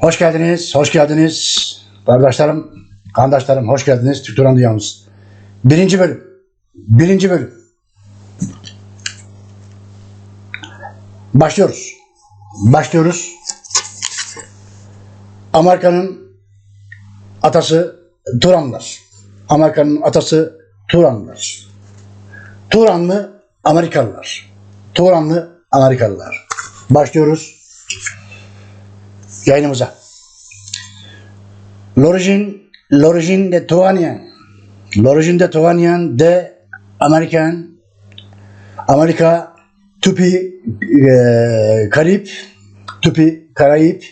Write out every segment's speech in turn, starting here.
Hoş geldiniz, hoş geldiniz. Kardeşlerim, kardeşlerim hoş geldiniz. Türk Turan Dünyamız. Birinci bölüm. Birinci bölüm. Başlıyoruz. Başlıyoruz. Amerika'nın atası Turanlılar. Amerika'nın atası Turanlılar. Turanlı Amerikalılar. Turanlı Amerikalılar. Başlıyoruz L'origine, l'origine de Turanien. L'origine de Turanien de Amerikan, Amerika, Tupi, e, Karip, Tupi, Karayip,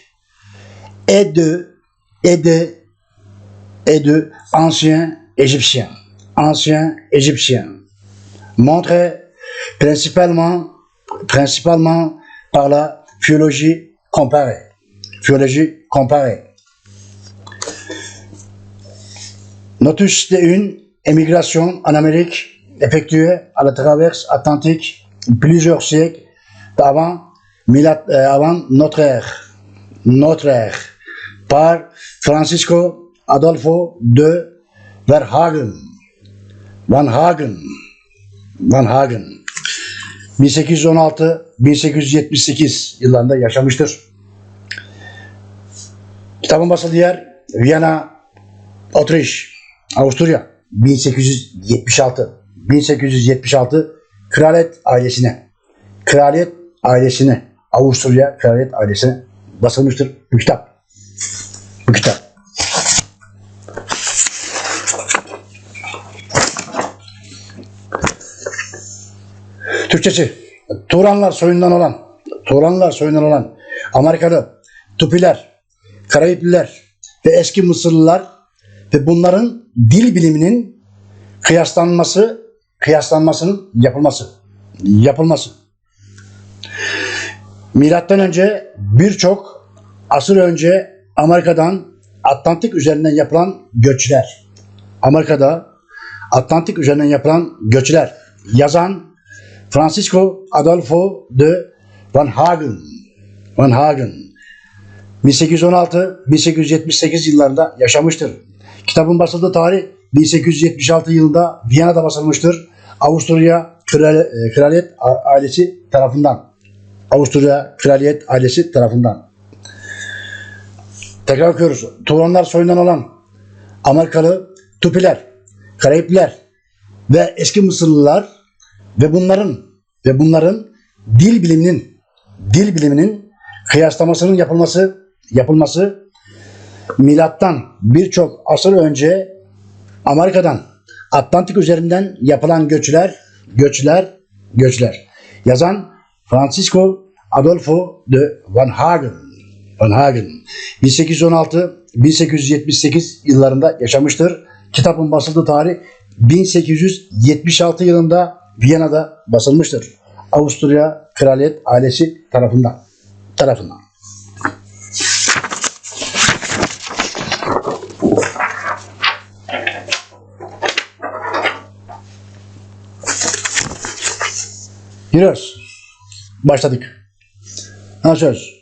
et de, et de, et de ancien égyptien. Ancien égyptien. Montré principalement, principalement par la philologie comparée. Philologie comparée. Notus de une émigration en Amérique effectuée à la traverse atlantique plusieurs siècles avant, euh, avant notre ère, notre ère, par Francisco Adolfo de Verhagen, Van Hagen, Van Hagen. 1816-1878 yıllarında yaşamıştır. Kitabın basıldığı yer Viyana, Otriş, Avusturya 1876. 1876 kraliyet ailesine kraliyet ailesine Avusturya kraliyet ailesine basılmıştır bu kitap. Bu kitap. Türkçesi Turanlar soyundan olan Turanlar soyundan olan Amerikalı Tupiler, Karayipliler ve eski Mısırlılar ve bunların dil biliminin kıyaslanması, kıyaslanmasının yapılması, yapılması. Milattan önce birçok asır önce Amerika'dan Atlantik üzerinden yapılan göçler. Amerika'da Atlantik üzerinden yapılan göçler. Yazan Francisco Adolfo de Van Hagen. Van Hagen. 1816-1878 yıllarında yaşamıştır. Kitabın basıldığı tarih 1876 yılında Viyana'da basılmıştır. Avusturya Kral- e, Kraliyet ailesi tarafından. Avusturya Kraliyet ailesi tarafından. Tekrar okuyoruz. Turanlar soyundan olan Amerikalı Tupiler, Karayipliler ve eski Mısırlılar ve bunların ve bunların dil biliminin dil biliminin kıyaslamasının yapılması yapılması milattan birçok asır önce Amerika'dan Atlantik üzerinden yapılan göçler göçler göçler yazan Francisco Adolfo de Van Hagen Van Hagen 1816 1878 yıllarında yaşamıştır. Kitabın basıldığı tarih 1876 yılında Viyana'da basılmıştır. Avusturya Kraliyet ailesi tarafından tarafından. Giriyoruz. Başladık. Ha söz.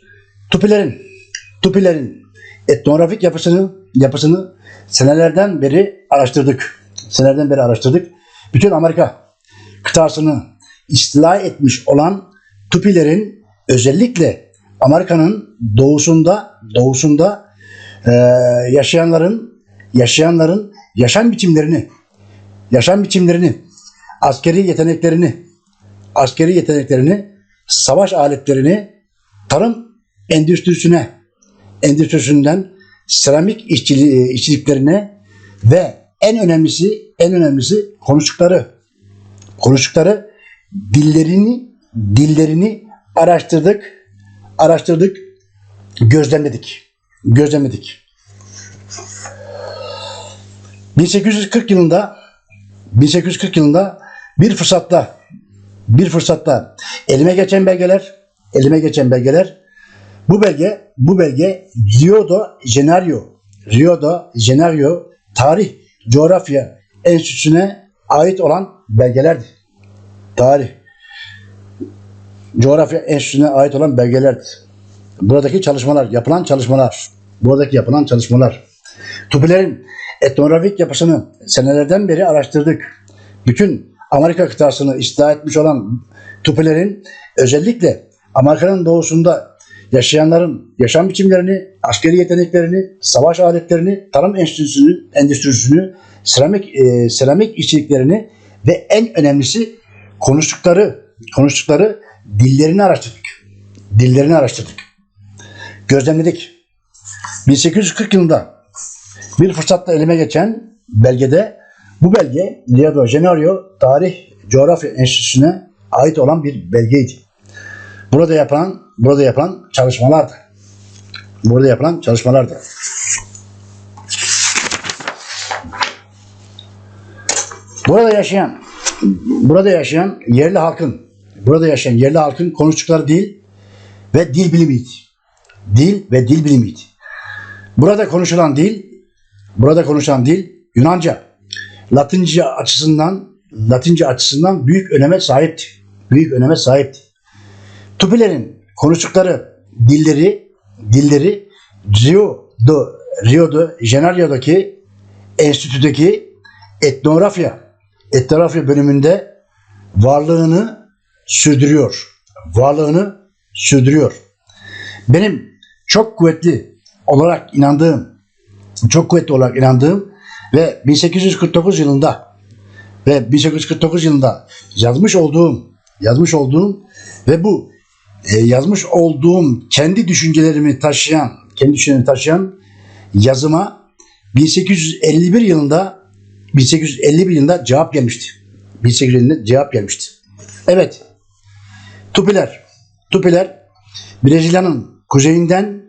Tupilerin, Tupilerin etnografik yapısını, yapısını senelerden beri araştırdık. Senelerden beri araştırdık. Bütün Amerika kıtasını istila etmiş olan Tupilerin özellikle Amerika'nın doğusunda doğusunda eee, yaşayanların yaşayanların yaşam biçimlerini yaşam biçimlerini askeri yeteneklerini askeri yeteneklerini savaş aletlerini tarım endüstrisine endüstrisinden seramik işçiliği, işçiliklerine ve en önemlisi en önemlisi konuştukları konuştukları dillerini dillerini araştırdık araştırdık gözlemledik gözlemledik. 1840 yılında 1840 yılında bir fırsatta bir fırsatta elime geçen belgeler elime geçen belgeler bu belge bu belge Rio de Janeiro Rio de Janeiro Tarih Coğrafya Enstitüsü'ne ait olan belgelerdi. Tarih Coğrafya Enstitüsü'ne ait olan belgelerdi. Buradaki çalışmalar, yapılan çalışmalar Buradaki yapılan çalışmalar. Tupilerin etnografik yapısını senelerden beri araştırdık. Bütün Amerika kıtasını istila etmiş olan Tupilerin özellikle Amerika'nın doğusunda yaşayanların yaşam biçimlerini, askeri yeteneklerini, savaş aletlerini, tarım endüstrisini, endüstrisini seramik, e, seramik işçiliklerini ve en önemlisi konuştukları konuştukları dillerini araştırdık. Dillerini araştırdık. Gözlemledik. 1840 yılında bir fırsatla elime geçen belgede bu belge Rio de Janeiro Tarih Coğrafya Enstitüsü'ne ait olan bir belgeydi. Burada yapılan burada yapılan çalışmalardı. Burada yapılan çalışmalardı. Burada yaşayan burada yaşayan yerli halkın burada yaşayan yerli halkın konuştukları dil ve dil bilimiydi. Dil ve dil bilimiydi. Burada konuşulan dil burada konuşulan dil Yunanca. Latince açısından Latince açısından büyük öneme sahipti. Büyük öneme sahipti. Tupilerin konuştukları dilleri dilleri Rio de Rio de Janeiro'daki enstitüdeki etnografya etnografya bölümünde varlığını sürdürüyor. Varlığını sürdürüyor. Benim çok kuvvetli olarak inandığım çok kuvvetli olarak inandığım ve 1849 yılında ve 1849 yılında yazmış olduğum yazmış olduğum ve bu e, yazmış olduğum kendi düşüncelerimi taşıyan kendi düşüncelerimi taşıyan yazıma 1851 yılında 1851 yılında cevap gelmişti. 1851 yılında cevap gelmişti. Evet. Tupiler. Tupiler Brezilya'nın kuzeyinden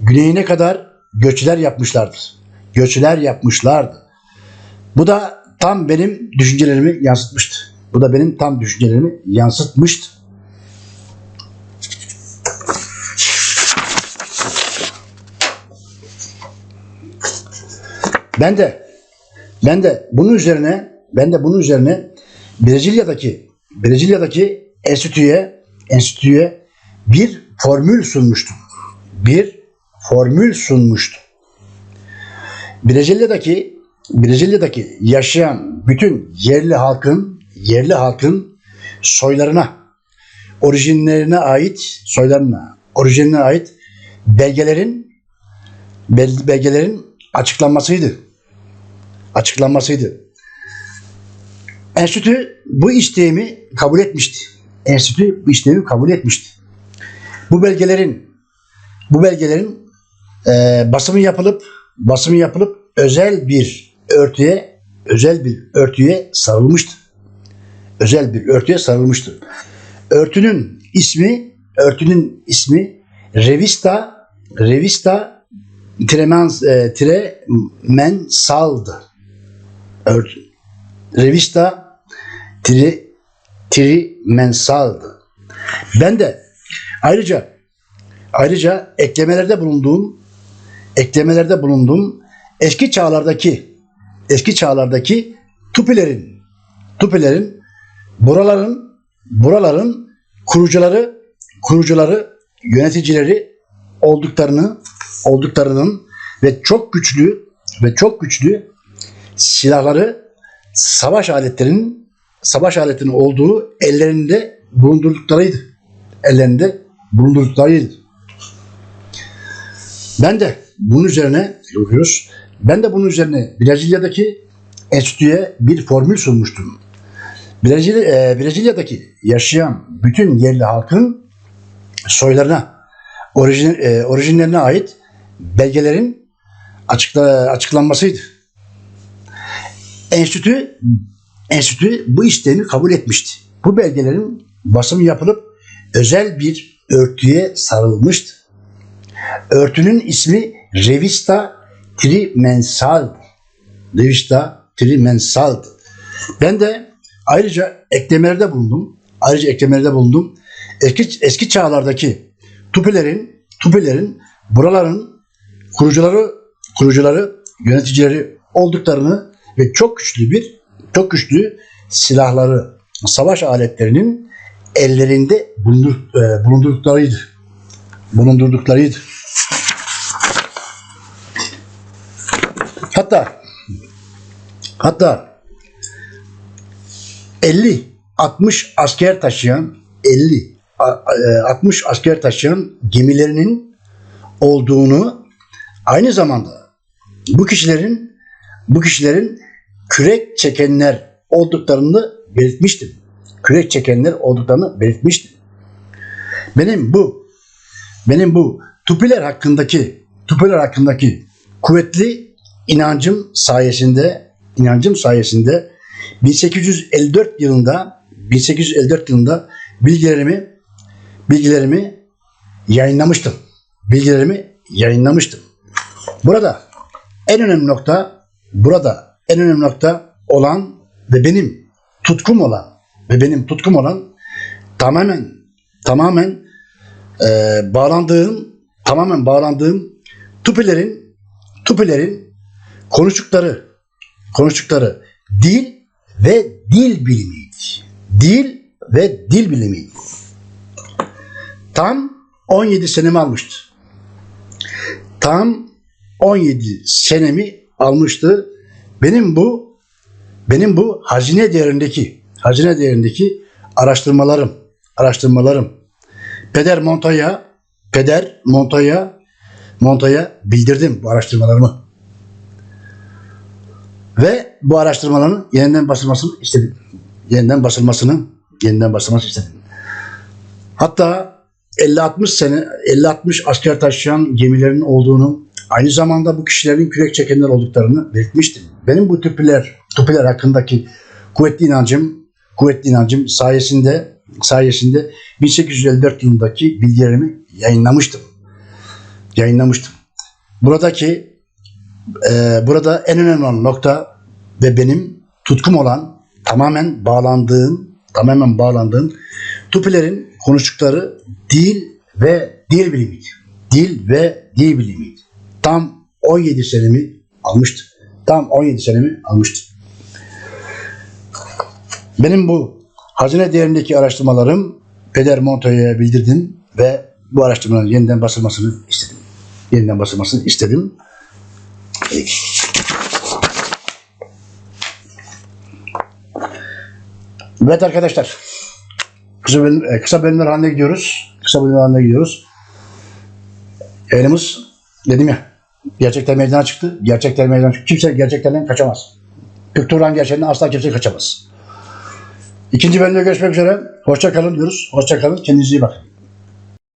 güneyine kadar göçler yapmışlardır. Göçler yapmışlardı. Bu da tam benim düşüncelerimi yansıtmıştı. Bu da benim tam düşüncelerimi yansıtmıştı. Ben de ben de bunun üzerine ben de bunun üzerine Brezilya'daki Brezilya'daki enstitüye enstitüye bir formül sunmuştum. Bir formül sunmuştum. Brezilya'daki Brezilya'daki yaşayan bütün yerli halkın yerli halkın soylarına orijinlerine ait soylarına orijinine ait belgelerin bel- belgelerin açıklanmasıydı. Açıklanmasıydı. Enstitü bu isteğimi kabul etmişti. Enstitü bu isteğimi kabul etmişti. Bu belgelerin bu belgelerin e, basımı yapılıp basımı yapılıp özel bir örtüye özel bir örtüye sarılmıştı. Özel bir örtüye sarılmıştı. Örtünün ismi örtünün ismi Revista Revista Tremens e, Tremensal'dı. Örtü. Revista Tri Trimensal'dı. Ben de ayrıca ayrıca eklemelerde bulunduğum eklemelerde bulunduğum eski çağlardaki eski çağlardaki tupilerin tupilerin buraların buraların kurucuları kurucuları yöneticileri olduklarını olduklarının ve çok güçlü ve çok güçlü silahları savaş aletlerinin savaş aletinin olduğu ellerinde bulundurduklarıydı. Ellerinde bulundurduklarıydı. Ben de bunun üzerine okuyoruz. Ben de bunun üzerine Brezilya'daki enstitüye bir formül sunmuştum. Brezilya, e, Brezilya'daki yaşayan bütün yerli halkın soylarına, orijin, e, orijinlerine ait belgelerin açıkla, açıklanmasıydı. Enstitü, enstitü bu isteğimi kabul etmişti. Bu belgelerin basımı yapılıp özel bir örtüye sarılmıştı. Örtünün ismi Revista Trimensal. Revista Trimensal. Ben de ayrıca eklemelerde bulundum. Ayrıca eklemelerde bulundum. Eski, eski çağlardaki tupilerin, tupilerin buraların kurucuları, kurucuları, yöneticileri olduklarını ve çok güçlü bir, çok güçlü silahları, savaş aletlerinin ellerinde bulundur, e, bulundurduklarıydı. Bulundurduklarıydı. Hatta hatta 50 60 asker taşıyan 50 a- a- 60 asker taşıyan gemilerinin olduğunu aynı zamanda bu kişilerin bu kişilerin kürek çekenler olduklarını belirtmiştim. Kürek çekenler olduklarını belirtmiştim. Benim bu benim bu Tupiler hakkındaki Tupiler hakkındaki kuvvetli inancım sayesinde inancım sayesinde 1854 yılında 1854 yılında bilgilerimi bilgilerimi yayınlamıştım. Bilgilerimi yayınlamıştım. Burada en önemli nokta burada en önemli nokta olan ve benim tutkum olan ve benim tutkum olan tamamen tamamen e, bağlandığım tamamen bağlandığım tupilerin tupilerin konuştukları konuştukları dil ve dil bilimiydi. Dil ve dil bilimiydi. Tam 17 senemi almıştı. Tam 17 senemi almıştı. Benim bu benim bu hazine değerindeki hazine değerindeki araştırmalarım araştırmalarım Peder Montoya Peder Montoya Montoya bildirdim bu araştırmalarımı. Ve bu araştırmaların yeniden basılmasını istedim. Yeniden basılmasını yeniden basılmasını istedim. Hatta 50-60 sene 50-60 asker taşıyan gemilerin olduğunu aynı zamanda bu kişilerin kürek çekenler olduklarını belirtmiştim. Benim bu tüpüler, tüpüler hakkındaki kuvvetli inancım, kuvvetli inancım sayesinde sayesinde 1854 yılındaki bilgilerimi yayınlamıştım. Yayınlamıştım. Buradaki e, burada en önemli olan nokta ve benim tutkum olan tamamen bağlandığım tamamen bağlandığım Tupilerin konuştukları dil ve dil bilimiydi. Dil ve dil bilimiydi. Tam 17 senemi almıştı. Tam 17 senemi almıştı. Benim bu hazine değerindeki araştırmalarım Peder Montoya'ya bildirdim ve bu araştırmaların yeniden basılmasını istedim. Yeniden basılmasını istedim. Evet arkadaşlar. Kısa, bölüm, e, kısa bölümler haline gidiyoruz. Kısa bölümler haline gidiyoruz. Yayınımız dedim ya gerçekler meydana çıktı. Gerçekler meydana çıktı. Kimse gerçeklerden kaçamaz. Türk Turan gerçeğinden asla kimse kaçamaz. İkinci bölümde görüşmek üzere. Hoşça kalın diyoruz. Hoşça kalın. Kendinize iyi bakın.